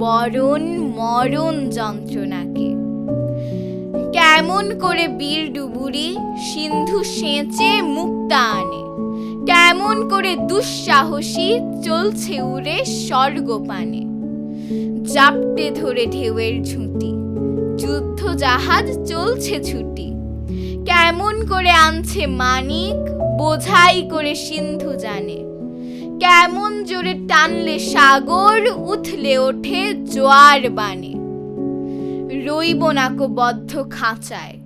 বরণ মরণ যন্ত্রণাকে। কেমন করে বীর ডুবুরি, সিন্ধু সেঁচে মুক্তা আনে। কেমন করে দুঃসাহসী চলছে উড়ে স্বর্গপানে জাপটে ধরে ঢেউয়ের ঝুঁটি, যুদ্ধ জাহাজ চলছে ছুটি। কেমন করে আনছে মানিক, বোঝাই করে সিন্ধু জানে। কেমন জোরে টানলে সাগর, উথলে ওঠে জোয়ার বানে রইব নাকো বদ্ধ খাঁচায়,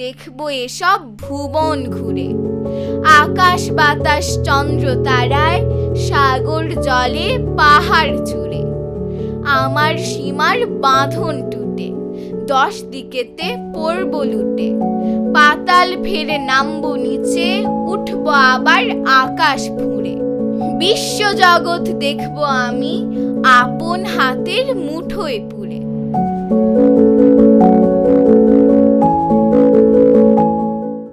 দেখব এসব ভুবন ঘুরে। আকাশ বাতাস চন্দ্র তারায়, সাগর জলে পাহাড় চুড়ে আমার সীমার বাঁধন টুটে, দশ দিকেতে পড়ব লুটে। পাতাল ফেরে নামব নিচে, উঠব আবার আকাশ ফুঁড়ে দেখব জগৎ দেখব আমি আপন হাতের মুঠোয় পুরে।